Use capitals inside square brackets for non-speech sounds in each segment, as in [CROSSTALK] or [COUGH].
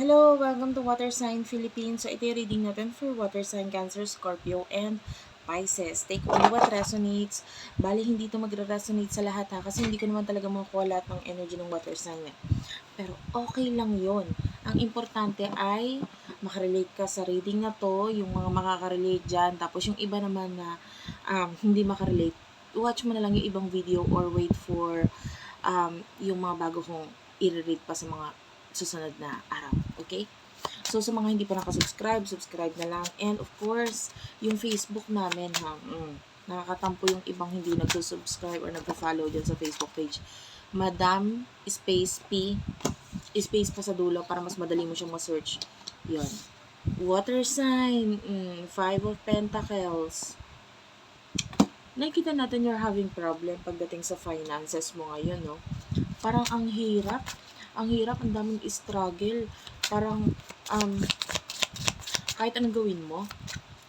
Hello, welcome to Water Sign Philippines. So, ito yung reading natin for Water Sign Cancer, Scorpio, and Pisces. Take only what resonates. Bali, hindi ito magre-resonate sa lahat ha, kasi hindi ko naman talaga makukuha lahat ng energy ng water sign. Eh. Pero okay lang yon. Ang importante ay makarelate ka sa reading na to, yung mga makaka-relate dyan, tapos yung iba naman na um, hindi makarelate, watch mo na lang yung ibang video or wait for um, yung mga bago kong i-read pa sa mga susunod na araw. Okay? So, sa mga hindi pa nakasubscribe, subscribe na lang. And of course, yung Facebook namin, ha, mm, nakakatampo yung ibang hindi nagsusubscribe or nagpa-follow dyan sa Facebook page. Madam Space P, space pa sa dulo para mas madali mo siyang ma-search. Yun. Water sign, mm, Five of Pentacles. Nakikita natin you're having problem pagdating sa finances mo ngayon, no? Parang ang hirap ang hirap, ang daming struggle. Parang, um, kahit anong gawin mo,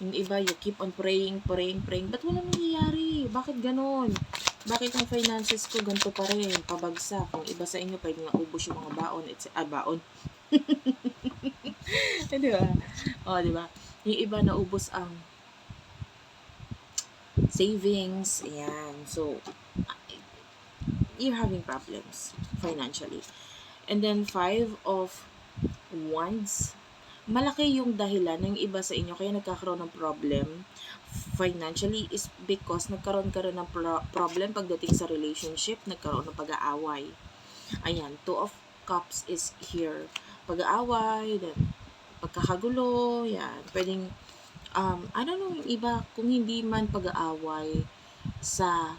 yung iba, you keep on praying, praying, praying. Ba't wala nangyayari? Bakit ganon? Bakit ang finances ko ganito pa rin? Pabagsak. Kung iba sa inyo, pwede nga ubos yung mga baon. It's, ah, baon. [LAUGHS] eh, di ba? O, oh, di ba? Yung iba naubos ang savings. Ayan. So, you're having problems financially. And then, five of wands. Malaki yung dahilan ng iba sa inyo kaya nagkakaroon ng problem financially is because nagkaroon ka rin ng pro- problem pagdating sa relationship, nagkaroon ng pag-aaway. Ayan, two of cups is here. Pag-aaway, then pagkakagulo, yan. Pwedeng, um, I don't know yung iba, kung hindi man pag-aaway sa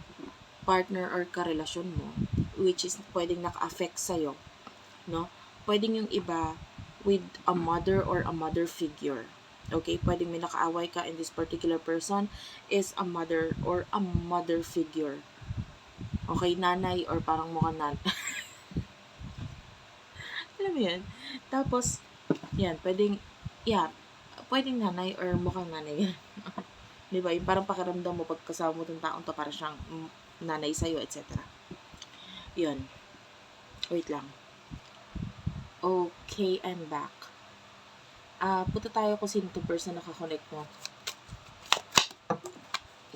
partner or karelasyon mo, which is pwedeng naka-affect sa'yo, no? Pwedeng yung iba with a mother or a mother figure. Okay, pwedeng may nakaaway ka and this particular person is a mother or a mother figure. Okay, nanay or parang mukhang nan. [LAUGHS] Alam mo yan? Tapos, yan, pwedeng, yeah, pwedeng nanay or mukhang nanay. [LAUGHS] Di ba? Yung parang pakiramdam mo pag kasama mo itong taong to para siyang nanay sa'yo, etc. Yun. Wait lang. Okay, I'm back. Ah, uh, punta tayo kung sino itong person nakakonect mo.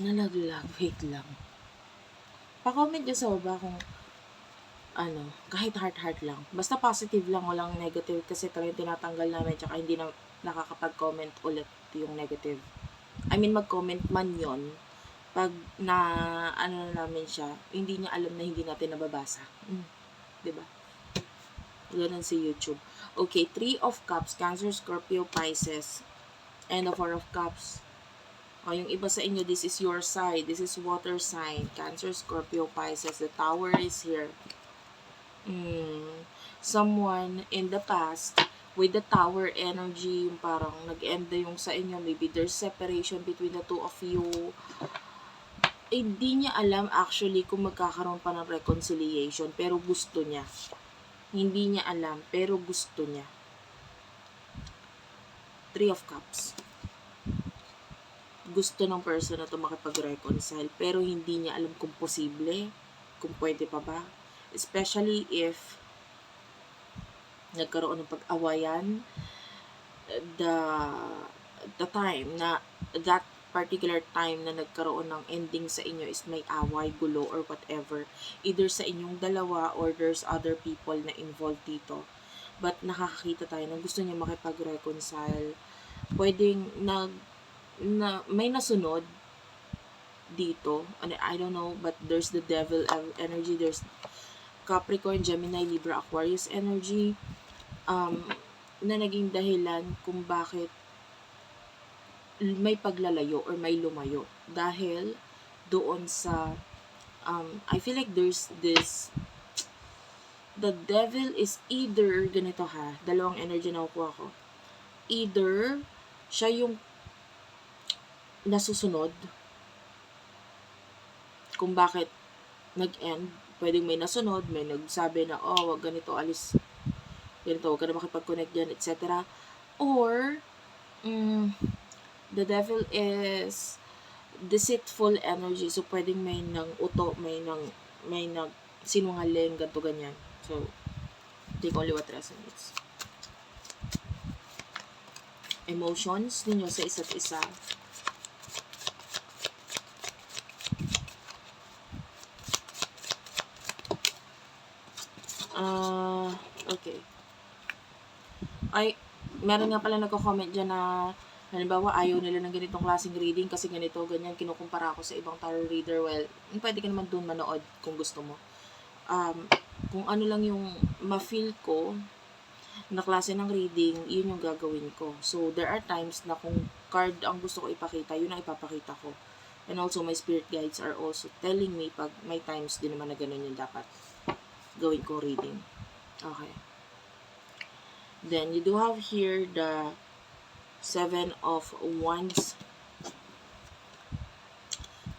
Nalaglag. Wait lang. Pa-comment nyo sa baba kung ano, kahit heart-heart lang. Basta positive lang, walang negative kasi talagang tinatanggal namin tsaka hindi na nakakapag-comment ulit yung negative. I mean, mag-comment man yon pag na ano na namin siya, hindi niya alam na hindi natin nababasa. Mm. 'Di ba? Ganun si YouTube. Okay, Three of Cups, Cancer, Scorpio, Pisces, and the Four of Cups. O, yung iba sa inyo, this is your side. This is water sign. Cancer, Scorpio, Pisces. The Tower is here. Mm. Someone in the past, with the Tower energy, parang nag-end na yung sa inyo. Maybe there's separation between the two of you. Eh, hindi niya alam actually kung magkakaroon pa ng reconciliation, pero gusto niya. Hindi niya alam, pero gusto niya. Three of Cups. Gusto ng person na to makipag-reconcile, pero hindi niya alam kung posible, kung pwede pa ba. Especially if nagkaroon ng pag-awayan, the, the time na that particular time na nagkaroon ng ending sa inyo is may away, gulo, or whatever. Either sa inyong dalawa or there's other people na involved dito. But nakakakita tayo na gusto niya makipag-reconcile. Pwedeng nag, na, may nasunod dito. And I don't know, but there's the devil energy. There's Capricorn, Gemini, Libra, Aquarius energy. Um, na naging dahilan kung bakit may paglalayo or may lumayo. Dahil doon sa um, I feel like there's this the devil is either ganito ha dalawang energy na kukuha ko. Either siya yung nasusunod kung bakit nag-end pwedeng may nasunod may nagsabi na oh wag ganito alis ganito wag ka na makipag-connect dyan etc or mm, the devil is deceitful energy. So, pwedeng may nang uto, may nang, may nang sinungaling, ganto ganyan. So, take only what resonates. emotions ninyo sa isa't isa. Ah, okay. Ay, meron nga pala nagko-comment dyan na halimbawa ayaw nila ng ganitong klaseng reading kasi ganito, ganyan, kinukumpara ako sa ibang tarot reader. Well, pwede ka naman dun manood kung gusto mo. Um, kung ano lang yung ma-feel ko na klase ng reading, yun yung gagawin ko. So, there are times na kung card ang gusto ko ipakita, yun ang ipapakita ko. And also, my spirit guides are also telling me pag may times din naman na ganun yung dapat gawin ko reading. Okay. Then, you do have here the Seven of Wands.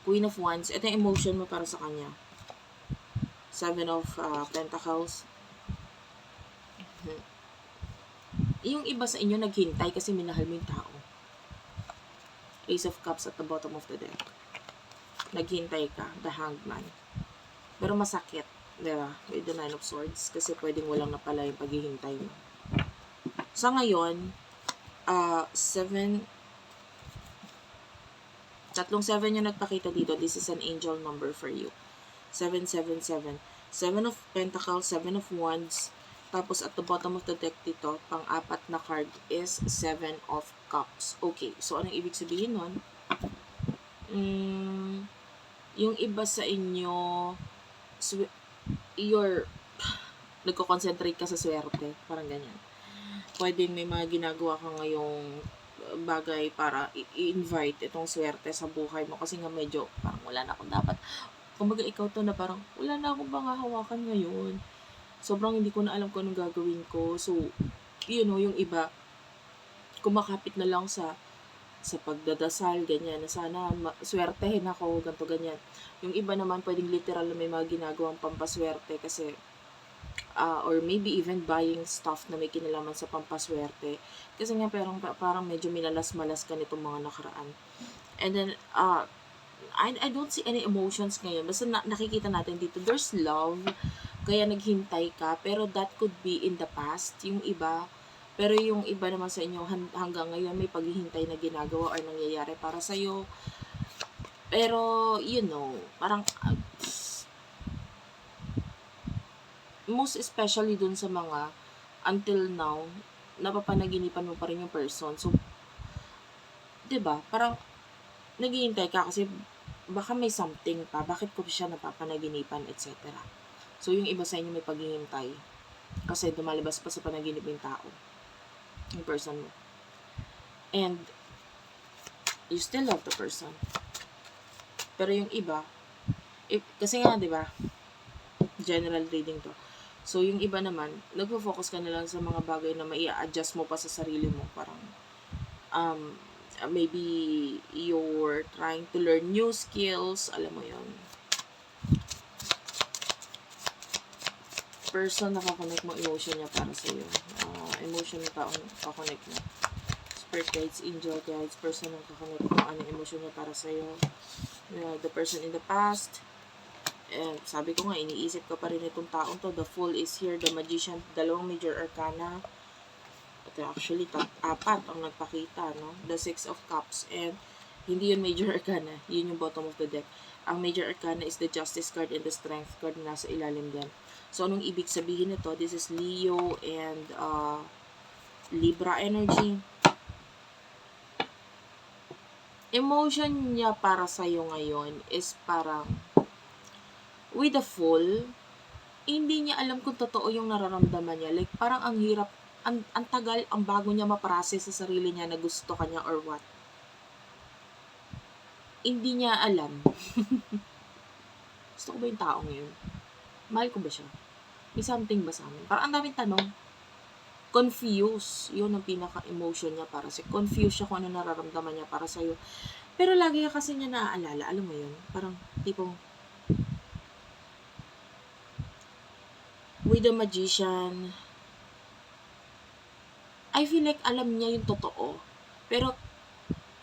Queen of Wands. Ito yung emotion mo para sa kanya. Seven of uh, Pentacles. Mhm. Yung iba sa inyo naghintay kasi minahal mo yung tao. Ace of Cups at the bottom of the deck. Naghintay ka, the hangman. Pero masakit, di ba? With the Nine of Swords. Kasi pwedeng walang napala yung paghihintay mo. Sa ngayon, uh, seven, tatlong seven yung nagpakita dito. This is an angel number for you. 777. Seven of Pentacles, Seven of Wands. Tapos at the bottom of the deck dito, pang-apat na card is Seven of Cups. Okay, so anong ibig sabihin nun? Mm, yung iba sa inyo, you're, [SIGHS] nagko-concentrate ka sa swerte. Parang ganyan. Pwedeng may mga ginagawa ka ngayong bagay para i-invite itong swerte sa buhay mo. Kasi nga medyo parang wala na akong dapat. Kumbaga ikaw to na parang wala na akong mga hawakan ngayon. Sobrang hindi ko na alam kung anong gagawin ko. So you know yung iba kumakapit na lang sa sa pagdadasal ganyan na sana swertehin ako ganto ganyan. Yung iba naman pwedeng literal na may mga ginagawang pampaswerte kasi ah, or maybe even buying stuff na may kinalaman sa pampaswerte kasi nga parang parang medyo minalas-malas ka nitong mga nakaraan and then uh, I, I don't see any emotions ngayon. Basta na, nakikita natin dito, there's love. Kaya naghintay ka. Pero that could be in the past. Yung iba. Pero yung iba naman sa inyo, han- hanggang ngayon may paghihintay na ginagawa or nangyayari para sa'yo. Pero, you know, parang, uh, most especially dun sa mga until now, napapanaginipan mo pa rin yung person. So, ba Parang, naghihintay ka kasi baka may something pa, bakit ko siya napapanaginipan, etc. So, yung iba sa inyo may paghihintay. Kasi dumalabas pa sa panaginip yung tao. Yung person mo. And, you still love the person. Pero yung iba, if, kasi nga, di ba, general reading to. So, yung iba naman, nagpo-focus ka na lang sa mga bagay na mai adjust mo pa sa sarili mo. Parang, um, maybe you're trying to learn new skills, alam mo yon person na kakonect mo emotion niya para sa iyo. Uh, emotion na taong kakonect mo. Spirit guides, angel guides, person na kakonect mo ano emotion niya para sa iyo. Uh, the person in the past. And sabi ko nga, iniisip ka pa rin itong taong to. The Fool is here, the Magician, dalawang major arcana. Ito actually tat apat ang nagpakita no? The six of cups. And hindi yun major arcana. Yun yung bottom of the deck. Ang major arcana is the justice card and the strength card na nasa ilalim din so anong ibig sabihin nito? This is Leo and uh, Libra energy. Emotion niya para sa iyo ngayon is parang with the full hindi niya alam kung totoo yung nararamdaman niya like parang ang hirap ang, ang tagal, ang bago niya maprocess sa sarili niya na gusto kanya or what. Hindi niya alam. [LAUGHS] gusto ko ba yung taong yun? Mahal ko ba siya? May something ba sa amin? Parang ang daming tanong. Confused. Yun ang pinaka-emotion niya para sa Confused siya kung ano nararamdaman niya para sa'yo. Pero lagi ka kasi niya naaalala. Alam mo yun? Parang tipong with the magician, I feel like alam niya yung totoo. Pero,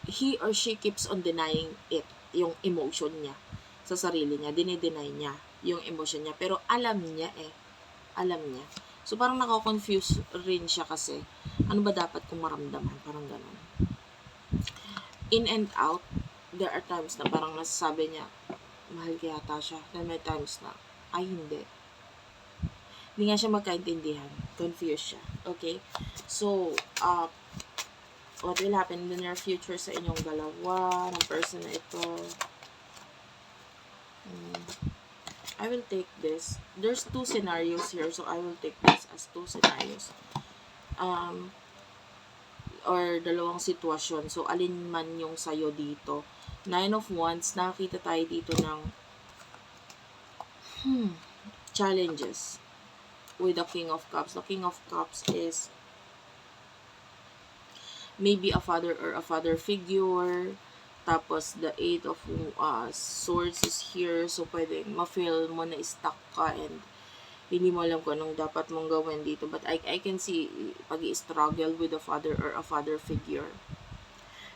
he or she keeps on denying it, yung emotion niya sa sarili niya. Dinideny niya yung emotion niya. Pero alam niya eh. Alam niya. So, parang nako-confuse rin siya kasi, ano ba dapat kong maramdaman? Parang ganun. in and out, there are times na parang nasasabi niya, mahal kaya yata siya. Then may times na, ay hindi. Hindi nga siya magkaintindihan. Confused siya. Okay? So, uh, what will happen in the near future sa inyong dalawa, ng person na ito. Hmm. I will take this. There's two scenarios here, so I will take this as two scenarios. Um, or dalawang sitwasyon. So, alin man yung sayo dito. Nine of Wands, nakakita tayo dito ng hmm, challenges with the King of Cups. The King of Cups is maybe a father or a father figure. Tapos, the Eight of uh, Swords is here. So, pwede ma-feel mo na stuck ka and hindi mo alam kung anong dapat mong gawin dito. But I, I can see pag struggle with a father or a father figure.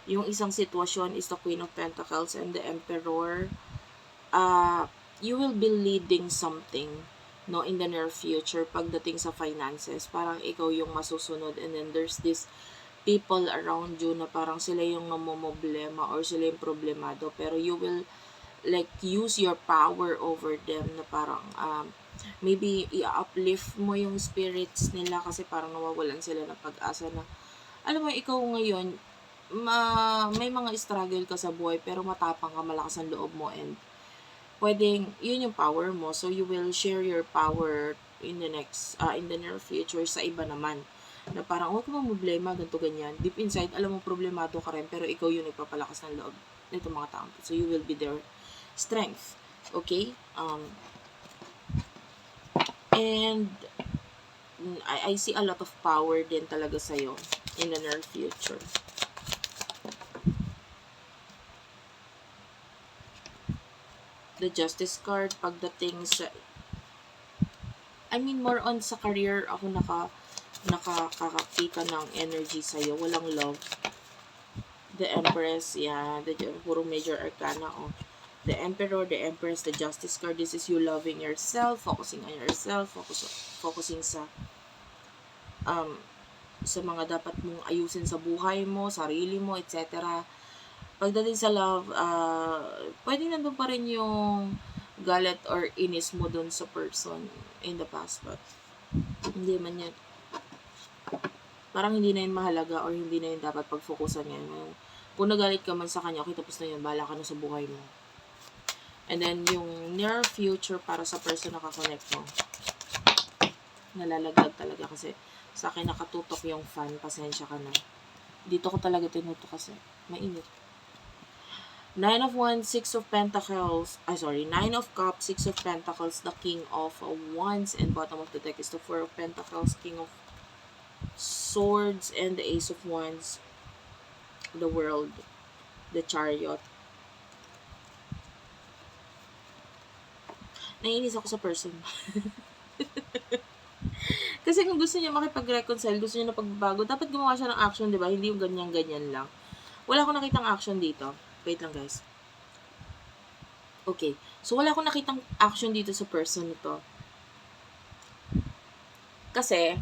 Yung isang sitwasyon is the Queen of Pentacles and the Emperor. Uh, you will be leading something no in the near future pagdating sa finances. Parang ikaw yung masusunod and then there's this people around you na parang sila yung namomoblema or sila yung problemado pero you will like use your power over them na parang um, maybe i-uplift mo yung spirits nila kasi parang nawawalan sila ng pag-asa na alam mo ikaw ngayon ma, may mga struggle ka sa buhay pero matapang ka malakas ang loob mo and pwedeng yun yung power mo. So you will share your power in the next uh, in the near future sa iba naman. Na parang huwag mo problema ganito ganyan. Deep inside alam mo problemado ka rin pero ikaw yung nagpapalakas ng loob nito mga tao so you will be their strength. Okay? Um And I, I see a lot of power din talaga sa'yo in the near future. The Justice card, pagdating sa... I mean, more on sa career, ako naka, nakakakita ng energy sa'yo. Walang love. The Empress, yeah. The, puro major arcana, oh the Emperor, the Empress, the Justice card. This is you loving yourself, focusing on yourself, focus, focusing sa um, sa mga dapat mong ayusin sa buhay mo, sarili mo, etc. Pagdating sa love, uh, pwede nandun pa rin yung galit or inis mo dun sa person in the past, but hindi man yan. Parang hindi na yun mahalaga or hindi na yun dapat pag-focusan yan. Kung nagalit ka man sa kanya, okay, tapos na yun, bala ka na sa buhay mo. And then, yung near future para sa person na kakonect mo. Nalalaglag talaga kasi sa akin nakatutok yung fan. Pasensya ka na. Dito ko talaga tinutok kasi mainit. Nine of Wands, Six of Pentacles, ah sorry, Nine of Cups, Six of Pentacles, the King of Wands, and bottom of the deck is the Four of Pentacles, King of Swords, and the Ace of Wands, the World, the Chariot, naiinis ako sa person. [LAUGHS] Kasi kung gusto niya makipag-reconcile, gusto niya na pagbabago, dapat gumawa siya ng action, di ba? Hindi yung ganyan-ganyan lang. Wala akong nakitang action dito. Wait lang, guys. Okay. So, wala akong nakitang action dito sa person nito. Kasi,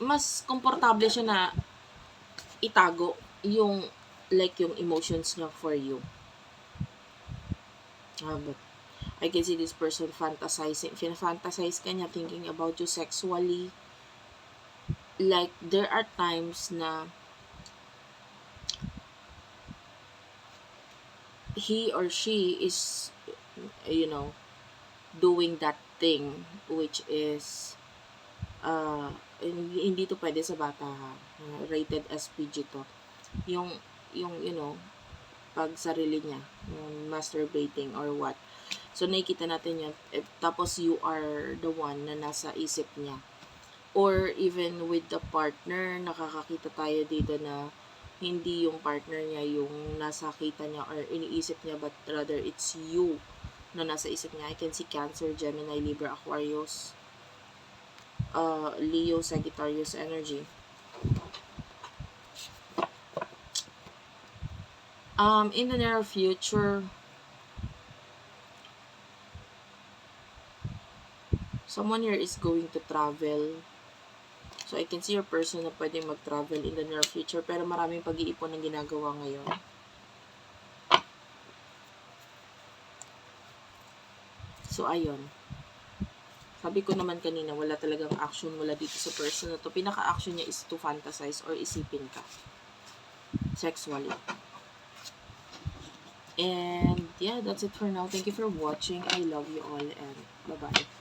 mas komportable siya na itago yung like yung emotions niya for you. Ah, but I can see this person fantasizing. Fantasize ka niya, thinking about you sexually. Like, there are times na he or she is, you know, doing that thing which is uh, hindi to pwede sa bata ha. Rated as PG to. Yung, yung, you know, pag sarili niya, yung masturbating or what. So, nakikita natin yun. Eh, tapos, you are the one na nasa isip niya. Or, even with the partner, nakakakita tayo dito na hindi yung partner niya yung nasa kita niya or iniisip niya, but rather it's you na nasa isip niya. I can see Cancer, Gemini, Libra, Aquarius, uh, Leo, Sagittarius energy. um, in the near future, someone here is going to travel. So, I can see your person na pwede mag-travel in the near future, pero maraming pag-iipon ang ginagawa ngayon. So, ayun. Sabi ko naman kanina, wala talagang action wala dito sa person na to. Pinaka-action niya is to fantasize or isipin ka. Sexually. And, yeah, that's it for now. Thank you for watching. I love you all and bye-bye.